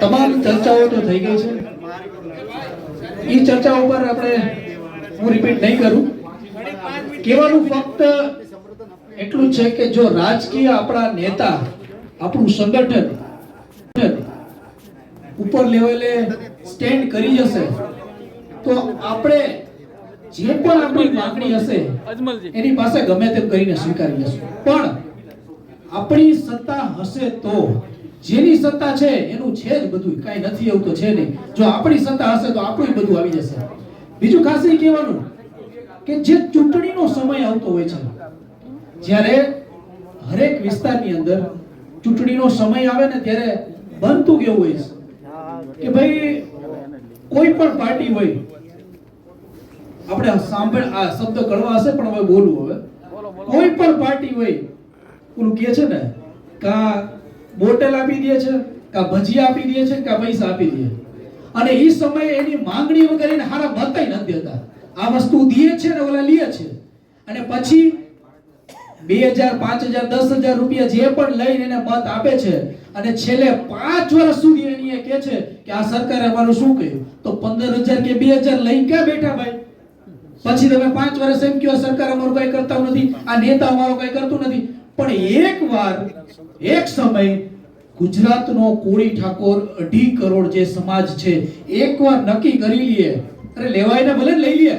તમામ ચર્ચાઓ તો થઈ ગઈ છે. એ ચર્ચા ઉપર આપણે હું રિપીટ નહીં કરું. કહેવાનું ફક્ત એટલું છે કે જો રાજકીય આપણા નેતા, આપણું સંગઠન ઉપર લેવલે સ્ટેન્ડ કરી જશે, તો આપણે જે પણ આપણી માંગણી હશે, એની પાસે ગમે તેમ કરીને સ્વીકારી જશું પણ આપણી સત્તા હશે તો જેની સત્તા છે, એનું છે જ બધું કાંઈ નથી એવું તો છે નહીં. જો આપણી સત્તા હશે તો આપણું બધું આવી જશે. બીજું ખાસ એ કહેવાનું કે જે ચૂંટણીનો સમય આવતો હોય છે, જ્યારે હરેક વિસ્તારની અંદર ચૂંટણીનો સમય આવે ને ત્યારે બનતું કેવું હોય છે? કે ભાઈ, કોઈ પણ પાર્ટી હોય, આપણે સાંભળ, આ શબ્દ કડવા હશે પણ હવે બોલવું હવે. કોઈ પણ પાર્ટી હોય, ઓલું કે છે ને, કા બોટલ આપી દે છે, કા ભજીયા આપી દે છે, કા પૈસા આપી દે અને એ સમયે એની માંગણી વગર એને હારા મતાય નથી દેતા. આ વસ્તુ દે છે ને ઓલા લે છે. અને પછી બે હજાર પાંચ હજાર દસ હજાર રૂપિયા જે પણ લઈને એને મત આપે છે, અને છેલ્લે પાંચ વર્ષ સુધી એની એ કહે છે કે આ સરકારે અમારું શું કહ્યું? તો પંદર હજાર કે બે હજાર લઈને ક્યાં બેઠા ભાઈ? પછી તમે પાંચ વર્ષ એમ કહો, સરકાર અમારું કઈ કરતા નથી, આ નેતા અમારો કઈ કરતું નથી. પણ એક વાર, એક સમય ગુજરાતનો કોળી ઠાકોર અઢી કરોડ જે સમાજ છે એકવાર નક્કી કરી લઈએ અરે લેવાય ને ભલે લઈ લઈએ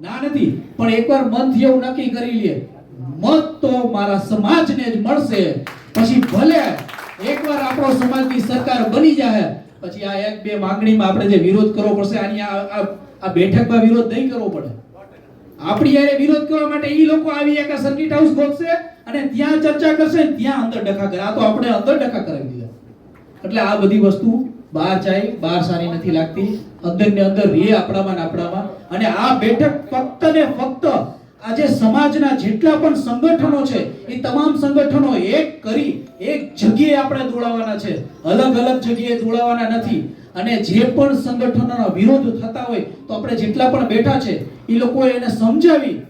ના નથી, પણ એકવાર મનથી એવું નક્કી કરી લઈએ મત તો મારા સમાજને જ મળશે. પછી ભલે એકવાર આપણો સમાજની સરકાર બની જાય પછી આ એક બે માંગણીમાં આપણે જે વિરોધ કરવો પડશે, આની આ બેઠકમાં વિરોધ નહીં કરવો પડે. આપણી યારે વિરોધ કરવા માટે એ લોકો આવી એક સર્કિટ હાઉસ ગોતશે અને ત્યાં ચર્ચા કરશે ત્યાં અંદર ડખા કરે. આ તો આપણે અંદર ડખા કરાવી દીધા. એટલે આ બધી વસ્તુ બહાર જાય, બહાર સારી નથી લાગતી. અંદર ને અંદર રે આપણામાં આપણામાં. અને આ બેઠક ફક્ત ને ફક્ત આજે સમાજના જેટલા પણ સંગઠનો છે, એ તમામ સંગઠનો એક કરી, એક જગ્યાએ આપણે દોડાવવાના છે. અલગ અલગ જગ્યાએ દોડાવવાના નથી. અને જે પણ સંગઠનોના વિરોધ થતા હોય, તો આપણે જેટલા પણ બેઠા છે, એ લોકોએ એને સમજાવી.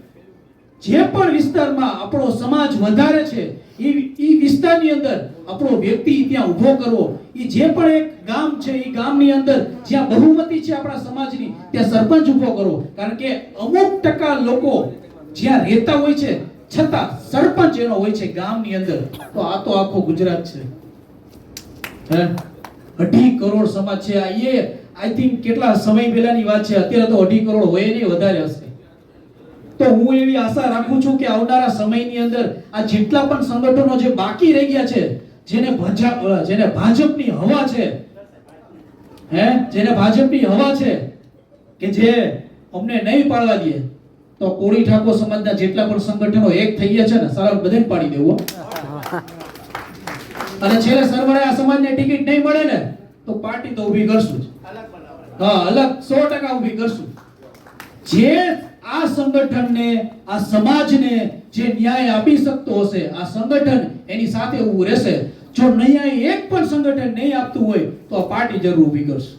જે પણ વિસ્તારમાં આપણો સમાજ વધારે છે, એ વિસ્તારની અંદર આપણો વ્યક્તિ ત્યાં ઊભો કરવો. એ જે પણ એક ગામ છે એ ગામની અંદર જ્યાં બહુમતી છે આપણા સમાજની, ત્યાં સરપંચ ઊભો કરવો. કારણ કે અમુક ટકા લોકો જ્યાં રહેતા હોય છે, છતાં સરપંચ એનો હોય છે ગામની અંદર. તો આ તો આખો ગુજરાત છે. હે? અઢી કરોડ સમાજ છે આ એ આઈ થિંક કેટલા સમય પહેલાની વાત છે? અત્યારે તો અઢી કરોડ હોય નહીં, વધારે હશે. તો હું એવી આશા રાખું છું કે આવનારા સમયની અંદર આ જેટલા પણ સંગઠનો જે બાકી રહી ગયા છે, જેને ભાજપ જેને ભાજપની હવા છે, હે, જેને ભાજપની હવા છે, કે જે અમને નહીં પાડવા દે, તો કોળી ઠાકોર સમાજના જેટલા પણ સંગઠનો એક થઈ ગયા છે ને, સારા બધાને પાડી દેવો અને છેલ્લે સરવાળે આ સમાજને ટિકિટ નહીં મળે ને તો પાર્ટી તો ઊભી કરશું જ. હા અલગ. સો ટકા ઊભી કરશું. જે આ સંગઠનને આ સમાજને જે ન્યાય આપી શકતો હશે આ સંગઠન એની સાથે ઊભું રહેશે. જો ન્યાય એક પણ સંગઠન નહીં આપતું હોય તો આ પાર્ટી જરૂર ઊભી કરશે.